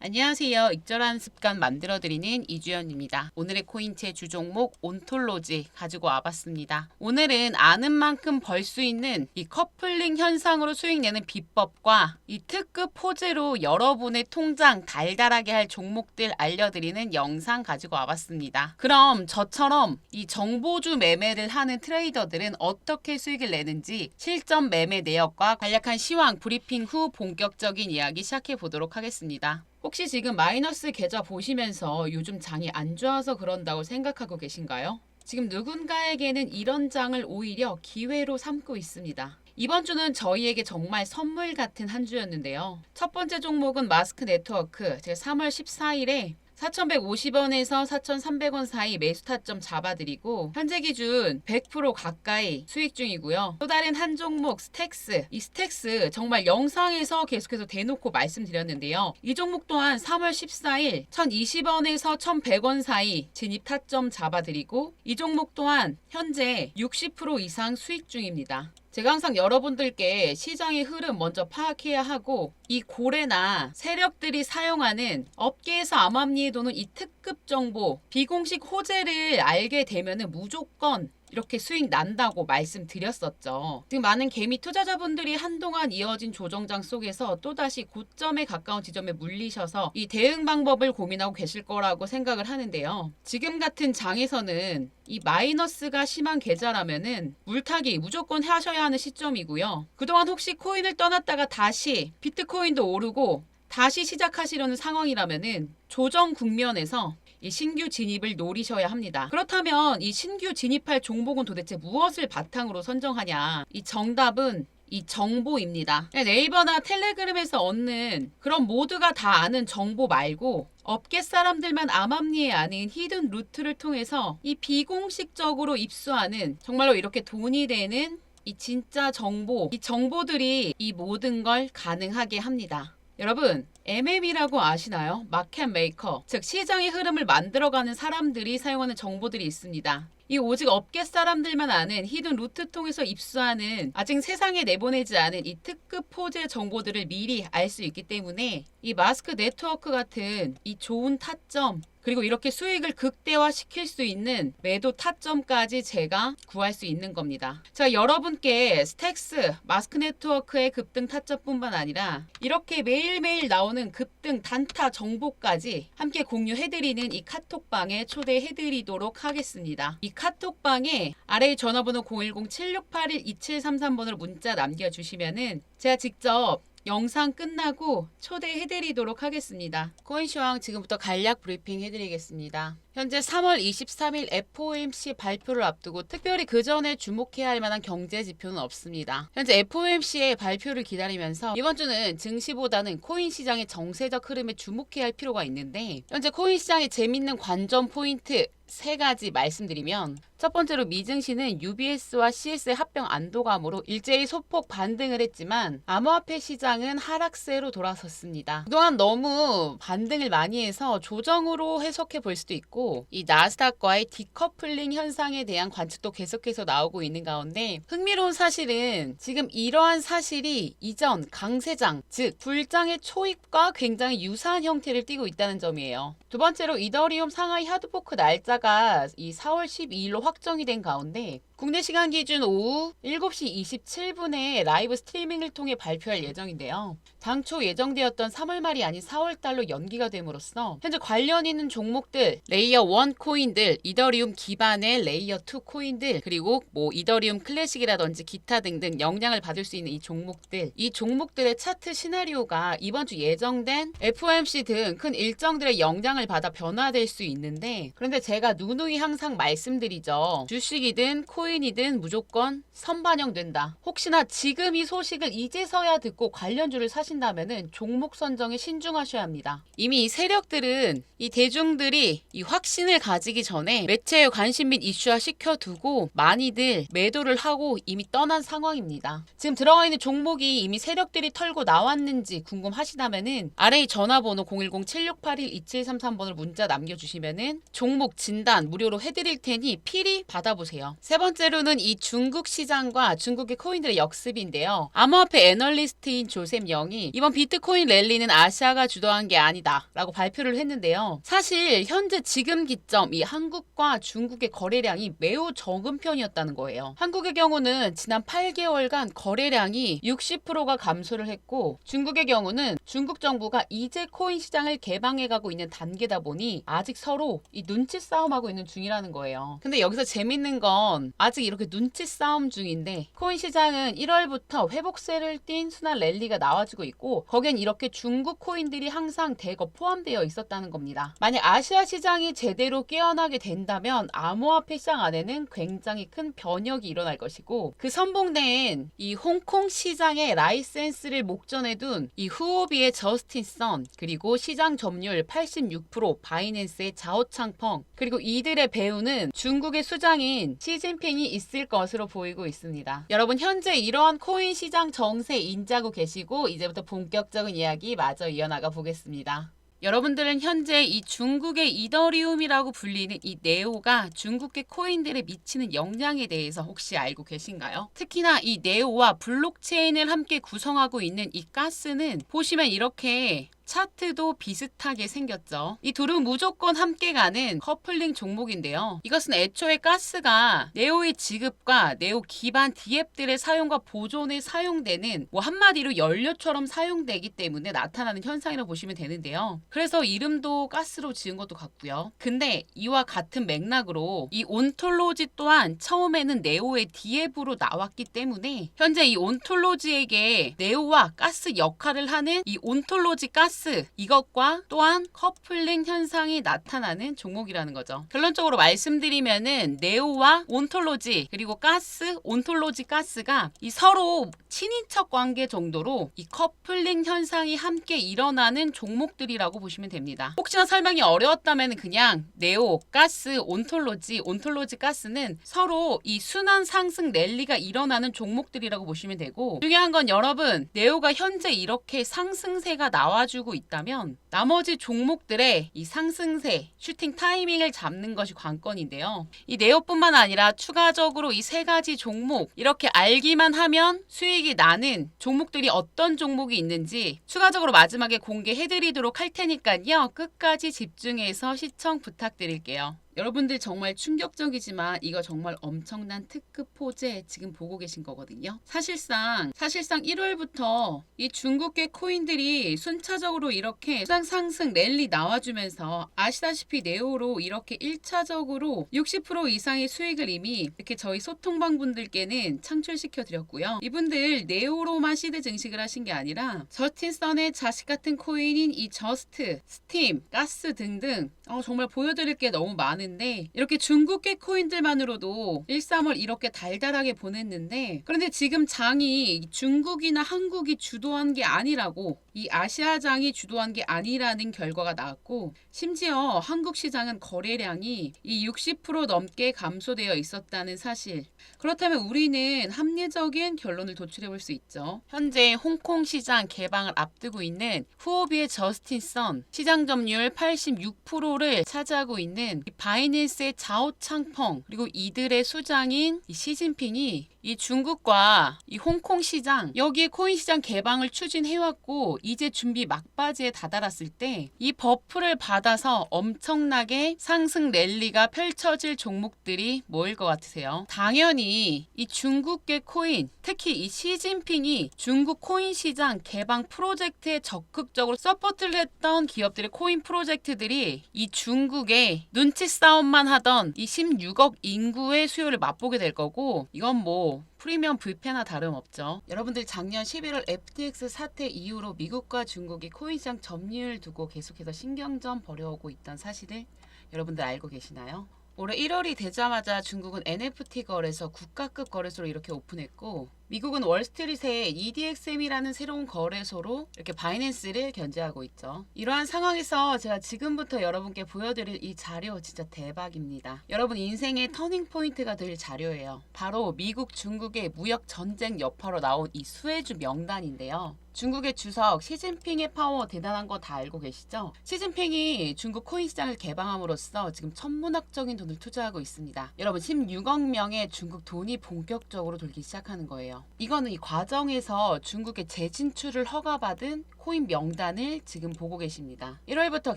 안녕하세요. 익절한 습관 만들어드리는 이주연입니다. 오늘의 코인체 주종목 온톨로지 가지고 와봤습니다. 오늘은 아는 만큼 벌 수 있는 이 커플링 현상으로 수익 내는 비법과 이 특급 포즈로 여러분의 통장 달달하게 할 종목들 알려드리는 영상 가지고 와봤습니다. 그럼 저처럼 이 정보주 매매를 하는 트레이더들은 어떻게 수익을 내는지 실전 매매 내역과 간략한 시황 브리핑 후 본격적인 이야기 시작해 보도록 하겠습니다. 혹시 지금 마이너스 계좌 보시면서 요즘 장이 안 좋아서 그런다고 생각하고 계신가요? 지금 누군가에게는 이런 장을 오히려 기회로 삼고 있습니다. 이번 주는 저희에게 정말 선물 같은 한 주였는데요. 첫 번째 종목은 마스크 네트워크. 제가 3월 14일에 4,150원에서 4,300원 사이 매수 타점 잡아드리고 현재 기준 100% 가까이 수익 중이고요. 또 다른 한 종목 스택스. 이 스택스 정말 영상에서 계속해서 대놓고 말씀드렸는데요. 이 종목 또한 3월 14일 1,020원에서 1,100원 사이 진입 타점 잡아드리고 이 종목 또한 현재 60% 이상 수익 중입니다. 제가 항상 여러분들께 시장의 흐름 먼저 파악해야 하고 이 고래나 세력들이 사용하는 업계에서 암암리에 도는 이 특급 정보 비공식 호재를 알게 되면은 무조건 이렇게 수익 난다고 말씀드렸었죠. 지금 많은 개미 투자자분들이 한동안 이어진 조정장 속에서 또다시 고점에 가까운 지점에 물리셔서 이 대응 방법을 고민하고 계실 거라고 생각을 하는데요. 지금 같은 장에서는 이 마이너스가 심한 계좌라면은 물타기 무조건 하셔야 하는 시점이고요. 그동안 혹시 코인을 떠났다가 다시 비트코인도 오르고 다시 시작하시려는 상황이라면은 조정 국면에서 이 신규 진입을 노리셔야 합니다. 그렇다면 이 신규 진입할 종목은 도대체 무엇을 바탕으로 선정하냐? 이 정답은 이 정보입니다. 네이버나 텔레그램에서 얻는 그런 모두가 다 아는 정보 말고 업계 사람들만 암암리에 아는 히든 루트를 통해서 이 비공식적으로 입수하는 정말로 이렇게 돈이 되는 이 진짜 정보, 이 정보들이 이 모든 걸 가능하게 합니다. 여러분, MM이라고 아시나요? 마켓 메이커. 즉, 시장의 흐름을 만들어가는 사람들이 사용하는 정보들이 있습니다. 이 오직 업계 사람들만 아는 히든 루트 통해서 입수하는 아직 세상에 내보내지 않은 이 특급 포제 정보들을 미리 알 수 있기 때문에 이 마스크 네트워크 같은 이 좋은 타점 그리고 이렇게 수익을 극대화 시킬 수 있는 매도 타점까지 제가 구할 수 있는 겁니다. 자, 여러분께 스택스, 마스크 네트워크의 급등 타점뿐만 아니라 이렇게 매일매일 나오는 급등 단타 정보까지 함께 공유해드리는 이 카톡방에 초대해드리도록 하겠습니다. 이 카톡방에 아래 전화번호 010-7681-2733번으로 문자 남겨주시면은 제가 직접 영상 끝나고 초대해드리도록 하겠습니다. 코인쇼왕 지금부터 간략 브리핑 해드리겠습니다. 현재 3월 23일 FOMC 발표를 앞두고 특별히 그 전에 주목해야 할 만한 경제 지표는 없습니다. 현재 FOMC의 발표를 기다리면서 이번 주는 증시보다는 코인 시장의 정세적 흐름에 주목해야 할 필요가 있는데 현재 코인 시장의 재밌는 관전 포인트 세 가지 말씀드리면 첫 번째로 미증시는 UBS와 CS의 합병 안도감으로 일제히 소폭 반등을 했지만 암호화폐 시장은 하락세로 돌아섰습니다. 그동안 너무 반등을 많이 해서 조정으로 해석해 볼 수도 있고 이 나스닥과의 디커플링 현상에 대한 관측도 계속해서 나오고 있는 가운데 흥미로운 사실은 지금 이러한 사실이 이전 강세장 즉 불장의 초입과 굉장히 유사한 형태를 띠고 있다는 점이에요. 두 번째로 이더리움 상하이 하드포크 날짜가 이 4월 12일로 확정이 된 가운데 국내 시간 기준 오후 7시 27분에 라이브 스트리밍을 통해 발표할 예정인데요. 당초 예정되었던 3월 말이 아닌 4월 달로 연기가 됨으로써 현재 관련 있는 종목들 레이어 1 코인들, 이더리움 기반의 레이어 2 코인들, 그리고 뭐 이더리움 클래식이라든지 기타 등등 영향을 받을 수 있는 이 종목들, 이 종목들의 차트 시나리오가 이번 주 예정된 FOMC 등 큰 일정들의 영향을 받아 변화될 수 있는데 그런데 제가 누누이 항상 말씀드리죠. 주식이든 코인 이든 무조건 선반영된다. 혹시나 지금 이 소식을 이제서야 듣고 관련주를 사신다면은 종목 선정에 신중하셔야 합니다. 이미 이 세력들은 이 대중들이 이 확신을 가지기 전에 매체의 관심 및 이슈화 시켜두고 많이들 매도를 하고 이미 떠난 상황입니다. 지금 들어가 있는 종목이 이미 세력들이 털고 나왔는지 궁금하시다면은 아래 이 전화번호 010-7681-2733번으로 문자 남겨주시면은 종목 진단 무료로 해드릴 테니 필히 받아보세요. 세 번째 번째로는 이 중국 시장과 중국의 코인들의 역습인데요. 암호화폐 애널리스트인 조셉 영이 이번 비트코인 랠리는 아시아가 주도한 게 아니다라고 발표를 했는데요. 사실 현재 지금 기점 이 한국과 중국의 거래량이 매우 적은 편이었다는 거예요. 한국의 경우는 지난 8개월간 거래량이 60%가 감소를 했고 중국의 경우는 중국 정부가 이제 코인 시장을 개방해가고 있는 단계다 보니 아직 서로 이 눈치 싸움하고 있는 중이라는 거예요. 근데 여기서 재밌는 건 아직 이렇게 눈치 싸움 중인데 코인 시장은 1월부터 회복세를 띈 순환 랠리가 나와주고 있고 거기엔 이렇게 중국 코인들이 항상 대거 포함되어 있었다는 겁니다. 만약 아시아 시장이 제대로 깨어나게 된다면 암호화폐 시장 안에는 굉장히 큰 변혁이 일어날 것이고 그 선봉된 이 홍콩 시장의 라이센스를 목전에 둔 이 후오비의 저스틴 선 그리고 시장 점유율 86% 바이낸스의 자오창펑 그리고 이들의 배우는 중국의 수장인 시진핑 이 있을 것으로 보이고 있습니다. 여러분 현재 이러한 코인 시장 정세 인지하고 계시고 이제부터 본격적인 이야기 마저 이어나가 보겠습니다. 여러분들은 현재 이 중국의 이더리움이라고 불리는 이 네오가 중국의 코인들에 미치는 영향에 대해서 혹시 알고 계신가요? 특히나 이 네오와 블록체인을 함께 구성하고 있는 이 가스는 보시면 이렇게 차트도 비슷하게 생겼죠. 이 둘은 무조건 함께 가는 커플링 종목인데요. 이것은 애초에 가스가 네오의 지급과 네오 기반 디앱들의 사용과 보존에 사용되는 뭐 한마디로 연료처럼 사용되기 때문에 나타나는 현상이라고 보시면 되는데요. 그래서 이름도 가스로 지은 것도 같고요. 근데 이와 같은 맥락으로 이 온톨로지 또한 처음에는 네오의 디앱으로 나왔기 때문에 현재 이 온톨로지에게 네오와 가스 역할을 하는 이 온톨로지 가스 가스 이것과 또한 커플링 현상이 나타나는 종목이라는 거죠. 결론적으로 말씀드리면은 네오와 온톨로지 그리고 가스 온톨로지 가스가 이 서로 친인척 관계 정도로 이 커플링 현상이 함께 일어나는 종목들이라고 보시면 됩니다. 혹시나 설명이 어려웠다면 그냥 네오 가스 온톨로지 온톨로지 가스는 서로 이 순환 상승 랠리가 일어나는 종목들이라고 보시면 되고 중요한 건 여러분 네오가 현재 이렇게 상승세가 나와주고 있다면 나머지 종목들의 이 상승세, 슈팅 타이밍을 잡는 것이 관건인데요. 이 네오뿐만 아니라 추가적으로 이 세 가지 종목 이렇게 알기만 하면 수익이 나는 종목들이 어떤 종목이 있는지 추가적으로 마지막에 공개해드리도록 할 테니까요. 끝까지 집중해서 시청 부탁드릴게요. 여러분들 정말 충격적이지만 이거 정말 엄청난 특급 호재 지금 보고 계신 거거든요. 사실상 사실상 1월부터 이 중국계 코인들이 순차적으로 이렇게 수상 상승 랠리 나와주면서 아시다시피 네오로 이렇게 1차적으로 60% 이상의 수익을 이미 이렇게 저희 소통방 분들께는 창출시켜 드렸고요. 이분들 네오로만 시드 증식을 하신 게 아니라 저스틴선의 자식 같은 코인인 이 저스트, 스팀, 가스 등등 어, 정말 보여드릴 게 너무 많은 있는데 이렇게 중국계 코인들만으로도 1, 3월 이렇게 달달하게 보냈는데 그런데 지금 장이 중국이나 한국이 주도한 게 아니라고 이 아시아장이 주도한 게 아니라는 결과가 나왔고 심지어 한국 시장은 거래량이 이 60% 넘게 감소되어 있었다는 사실. 그렇다면 우리는 합리적인 결론을 도출해 볼 수 있죠. 현재 홍콩 시장 개방을 앞두고 있는 후오비의 저스틴 선 시장 점유율 86%를 차지하고 있는 바이낸스의 자오 창펑 그리고 이들의 수장인 시진핑이 이 중국과 이 홍콩 시장 여기에 코인 시장 개방을 추진해왔고 이제 준비 막바지에 다다랐을 때 이 버프를 받아서 엄청나게 상승 랠리가 펼쳐질 종목들이 뭐일 것 같으세요? 당연히 이 중국계 코인 특히 이 시진핑이 중국 코인 시장 개방 프로젝트에 적극적으로 서포트를 했던 기업들의 코인 프로젝트들이 이 중국의 눈치 싸움만 하던 이 16억 인구의 수요를 맛보게 될 거고 이건 뭐 프리미엄 불패나 다름없죠. 여러분들 작년 11월 FTX 사태 이후로 미국과 중국이 코인시장 점유율 두고 계속해서 신경전 벌여오고 있던 사실을 여러분들 알고 계시나요? 올해 1월이 되자마자 중국은 NFT 거래소 국가급 거래소로 이렇게 오픈했고 미국은 월스트리트에 EDXM이라는 새로운 거래소로 이렇게 바이낸스를 견제하고 있죠. 이러한 상황에서 제가 지금부터 여러분께 보여드릴 이 자료 진짜 대박입니다. 여러분 인생의 터닝 포인트가 될 자료예요. 바로 미국 중국의 무역 전쟁 여파로 나온 이 수혜주 명단인데요. 중국의 주석 시진핑의 파워 대단한 거 다 알고 계시죠? 시진핑이 중국 코인 시장을 개방함으로써 지금 천문학적인 돈을 투자하고 있습니다. 여러분 16억 명의 중국 돈이 본격적으로 돌기 시작하는 거예요. 이거는 이 과정에서 중국의 재진출을 허가받은 코인 명단을 지금 보고 계십니다. 1월부터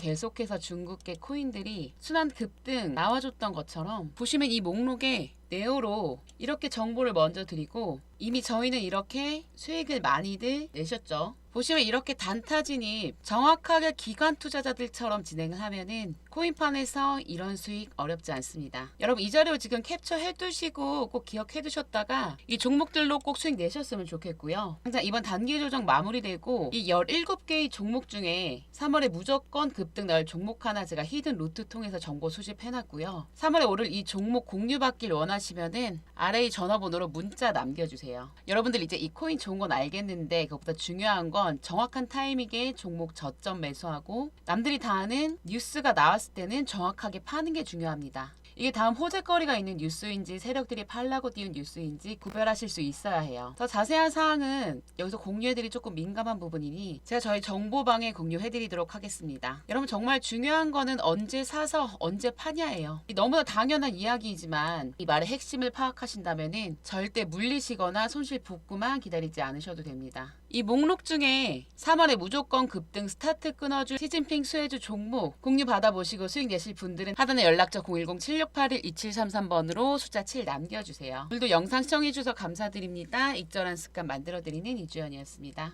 계속해서 중국의 코인들이 순환 급등 나와줬던 것처럼 보시면 이 목록에 네오로 이렇게 정보를 먼저 드리고 이미 저희는 이렇게 수익을 많이들 내셨죠. 보시면 이렇게 단타 진입 정확하게 기관 투자자들처럼 진행을 하면은 코인판에서 이런 수익 어렵지 않습니다. 여러분 이 자료 지금 캡처 해 두시고 꼭 기억해 두셨다가 이 종목들로 꼭 수익 내셨으면 좋겠고요. 당장 이번 단기 조정 마무리되고 이 17개의 종목 중에 3월에 무조건 급등 나올 종목 하나 제가 히든 루트 통해서 정보 수집해 놨고요. 3월에 오를 이 종목 공유받길 원하시면은 아래 이 전화번호로 문자 남겨주세요. 여러분들 이제 이 코인 좋은 건 알겠는데 그것보다 중요한 건 정확한 타이밍에 종목 저점 매수하고 남들이 다 아는 뉴스가 나왔을 때는 정확하게 파는 게 중요합니다. 이게 다음 호재거리가 있는 뉴스인지 세력들이 팔라고 띄운 뉴스인지 구별하실 수 있어야 해요. 더 자세한 사항은 여기서 공유해드리 조금 민감한 부분이니 제가 저희 정보방에 공유해드리도록 하겠습니다. 여러분 정말 중요한 거는 언제 사서 언제 파냐예요. 이 너무나 당연한 이야기이지만 이 말의 핵심을 파악하신다면은 절대 물리시거나 손실 복구만 기다리지 않으셔도 됩니다. 이 목록 중에 3월에 무조건 급등 스타트 끊어줄 시진핑 수혜주 종목 공유 받아보시고 수익 내실 분들은 하단에 연락처 010-7681-2733번으로 숫자 7 남겨주세요. 오늘도 영상 시청해주셔서 감사드립니다. 익절한 습관 만들어드리는 이주연이었습니다.